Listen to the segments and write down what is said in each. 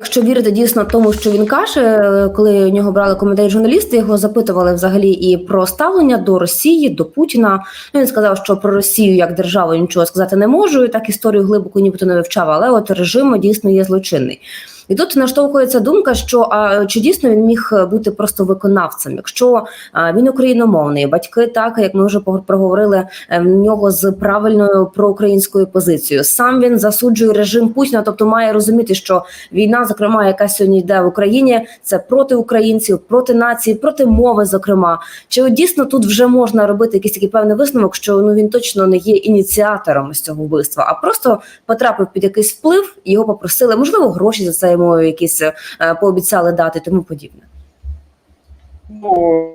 Якщо вірити дійсно тому, що він каже, коли у нього брали коментарі журналісти, його запитували взагалі і про ставлення до Росії, до Путіна. Ну, він сказав, що про Росію як державу нічого сказати не можу. І так історію глибоко нібито не вивчав, але от режим дійсно є злочинний. І тут наштовхується думка, що а чи дійсно він міг бути просто виконавцем, якщо а, він україномовний, батьки так як ми вже проговорили е, в нього з правильною проукраїнською позицією. Сам він засуджує режим Путіна, тобто має розуміти, що війна, зокрема, яка сьогодні йде в Україні, це проти українців, проти нації, проти мови. Зокрема, чи дійсно тут вже можна робити якийсь такий певний висновок, що ну він точно не є ініціатором з цього вбивства, а просто потрапив під якийсь вплив, його попросили, можливо, гроші за це йому якісь е, пообіцяли дати, тому подібне. Ну,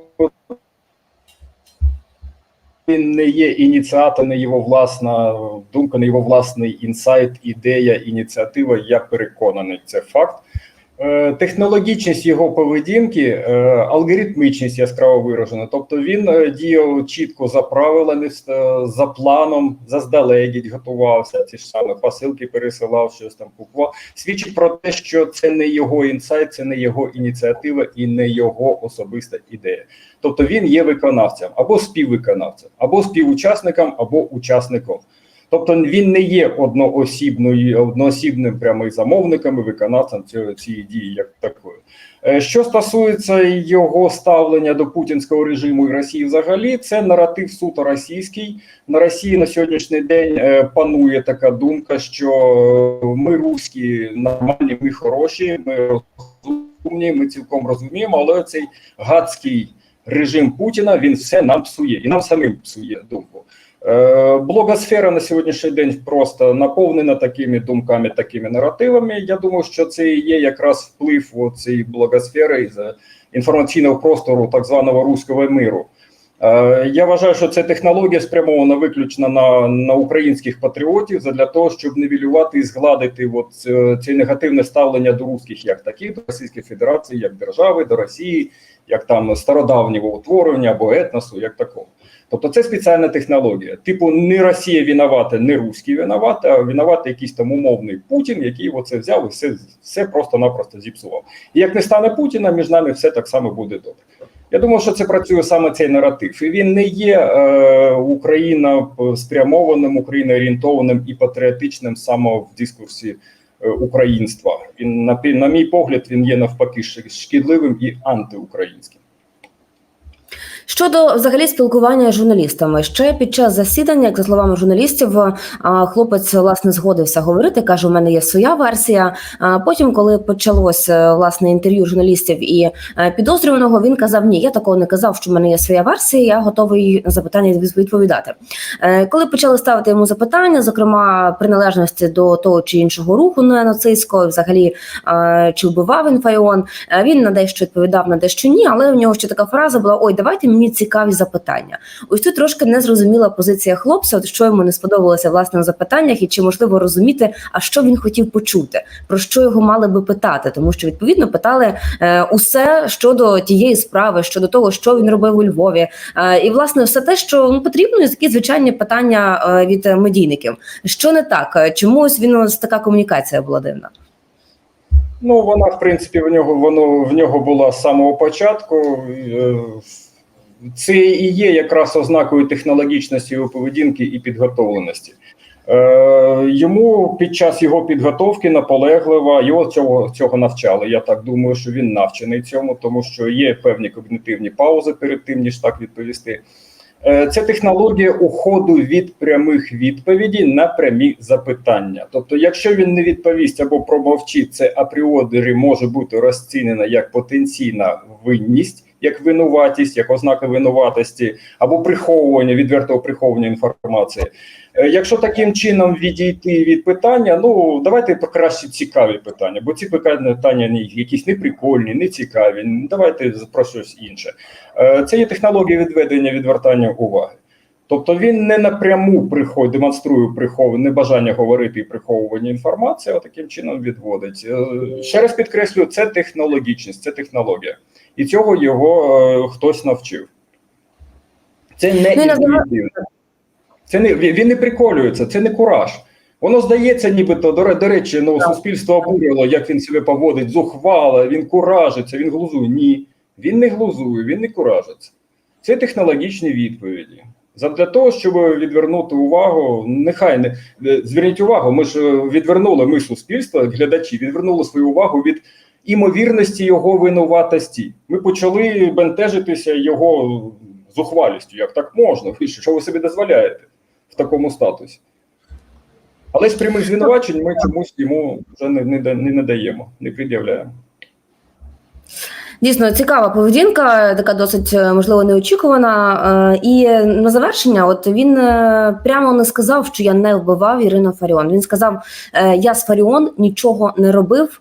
він не є ініціатор, не його власна думка, не його власний інсайт, ідея, ініціатива. Я переконаний, це факт. Е, Технологічність його поведінки, е, алгоритмічність яскраво виражена. Тобто він е, діяв чітко за правилами, за планом, заздалегідь готувався. Ці ж саме посилки пересилав, щось там купував. Свідчить про те, що це не його інсайт, це не його ініціатива і не його особиста ідея. Тобто він є виконавцем або співвиконавцем, або співучасником, або учасником. Тобто він не є одноосібною, одноосібним прямим замовником і виконавцем цієї дії як такої. Е, Що стосується його ставлення до путінського режиму і Росії, взагалі, це наратив суто російський. На Росії на сьогоднішній день е, панує така думка, що е, ми русські нормальні, ми хороші, ми розумні, ми цілком розуміємо, але цей гадський режим Путіна він все нам псує і нам самим псує думку. Е, Блогосфера на сьогоднішній день просто наповнена такими думками, такими наративами. Я думаю, що це і є якраз вплив цієї блогосфери з інформаційного простору так званого руського миру. Е, Я вважаю, що ця технологія спрямована виключно на, на українських патріотів для того, щоб нівелювати і згладити от це негативне ставлення до русських як таких, до Російської Федерації, як держави, до Росії, як там стародавнього утворення або етносу, як такого. Тобто це спеціальна технологія. Типу, не Росія винувата, не русський винуват, а винуват якийсь там умовний Путін, який оце взяв і все, все просто-напросто зіпсував. І як не стане Путіна, між нами все так само буде добре. Я думаю, що це працює саме цей наратив. І він не є е, Україна спрямованим, Україна орієнтованим і патріотичним саме в дискурсі е, українства. Він на, на мій погляд, він є навпаки шкідливим і антиукраїнським. Щодо взагалі спілкування з журналістами, ще під час засідання, як за словами журналістів, хлопець власне згодився говорити. каже: у мене є своя версія. А потім, коли почалося власне інтерв'ю журналістів і е, підозрюваного, він казав: Ні, я такого не казав, що в мене є своя версія. Я готовий на запитання відповідати. Е, Коли почали ставити йому запитання, зокрема приналежності до того чи іншого руху нацистського, взагалі е, чи вбивав він Файон, е, він на дещо відповідав, на дещо ні. Але в нього ще така фраза була: Ой, давайте мені цікаві запитання. Ось тут трошки незрозуміла позиція хлопця, от що йому не сподобалося власне в запитаннях, і чи можливо розуміти, а що він хотів почути, про що його мали би питати, тому що відповідно питали е, усе щодо тієї справи, щодо того, що він робив у Львові, е, і власне все те, що ну, потрібно, такі звичайні питання е, від е, медійників. Що не так? Е, Чому ось він ось така комунікація була дивна? Ну, вона, в принципі, в нього воно в нього була з самого початку. Це і є якраз ознакою технологічності його поведінки і підготовленості. Е, Йому під час його підготовки наполегливо його цього, цього навчали. Я так думаю, що він навчений цьому, тому що є певні когнітивні паузи перед тим, ніж так відповісти. Е, Це технологія уходу від прямих відповідей на прямі запитання. Тобто, якщо він не відповість або промовчить, це апріорі може бути розцінено як потенційна винність, як винуватість, як ознака винуватості, або приховування, відвертого приховування інформації. Е, Якщо таким чином відійти від питання, ну давайте краще цікаві питання, бо ці питання не якісь не прикольні, не цікаві. Давайте про щось інше. Е, Це є технологія відведення відвертання уваги. Тобто він не напряму приход, демонструє приховане бажання говорити і приховування інформації, а таким чином відводить. Е, Ще раз підкреслюю, це технологічність, це технологія. І цього його е, хтось навчив. Це не Ну, інтуїтивно. Це не він він не приколюється, це не кураж. Воно здається, нібито до, до речі, ну суспільство обурило, як він себе поводить, зухвало, він куражиться, він глузує. Ні, він не глузує, він не куражиться. Це технологічні відповіді. Задля того, щоб відвернути увагу, нехай не е, зверніть увагу, ми ж е, відвернули, ми суспільство, глядачі, відвернули свою увагу від імовірності його винуватості. Ми почали бентежитися його зухвалістю. Як так можна? Що ви собі дозволяєте в такому статусі? Але з прямих звинувачень ми чомусь йому вже не, не, не надаємо, не пред'являємо. Дійсно цікава поведінка, така досить е, можливо неочікувана. Е, І на завершення, от він е, прямо не сказав, що я не вбивав Ірину Фаріон. Він сказав: я з Фаріон нічого не робив.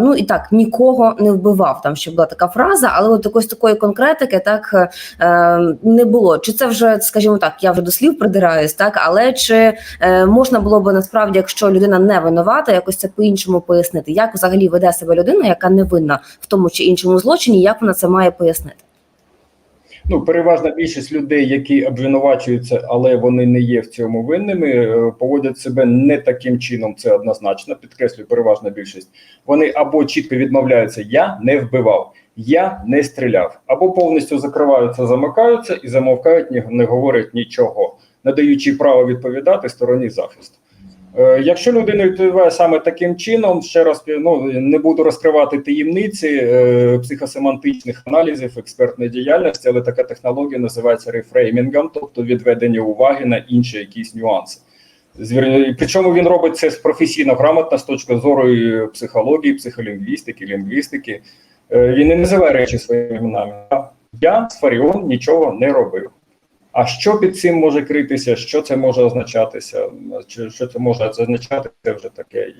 Ну і так нікого не вбивав. Там ще була така фраза, але от якось такої конкретики так не було. Чи це вже, скажімо так, я вже до слів придираюсь, так але чи можна було би насправді, якщо людина не винувата, якось це по-іншому пояснити, як взагалі веде себе людина, яка не винна в тому чи іншому злочині, як вона це має пояснити? Ну, переважна більшість людей, які обвинувачуються, але вони не є в цьому винними, е, поводять себе не таким чином. Це однозначно. Підкреслюю, переважна більшість. Вони або чітко відмовляються: я не вбивав, я не стріляв, або повністю закриваються, замикаються і замовкають, не говорять нічого, надаючи право відповідати стороні захисту. Е, Якщо людина відповідає саме таким чином, ще раз ну, не буду розкривати таємниці е, психосемантичних аналізів експертної діяльності, але така технологія називається рефреймінгом, тобто відведення уваги на інші якісь нюанси. Звір- Причому він робить це професійно грамотно з точки зору психології, психолінгвістики, лінгвістики. Е, Він не називає речі своїми іменами. Я Фаріон нічого не робив. А що під цим може критися, що це може означатися, чи що це може означати, це вже таке.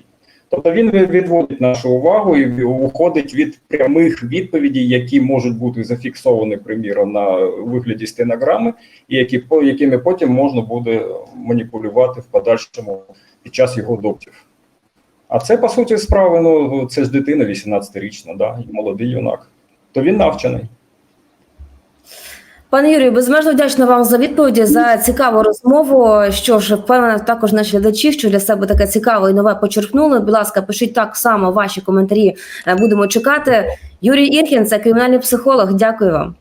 Тобто він відводить нашу увагу і уходить від прямих відповідей, які можуть бути зафіксовані, приміром, на вигляді стенограми, і які якими потім можна буде маніпулювати в подальшому під час його доктів. А це по суті справи. Ну це ж дитина 18-річна, да, молодий юнак. То він навчений. Пане Юрію, безмежно вдячна вам за відповіді за цікаву розмову. Що ж, впевнена, також наші глядачі, що для себе таке цікаве і нове почерпнули. Будь ласка, пишіть так само ваші коментарі. е, Будемо чекати. Юрій Ірхін, це кримінальний психолог. Дякую вам.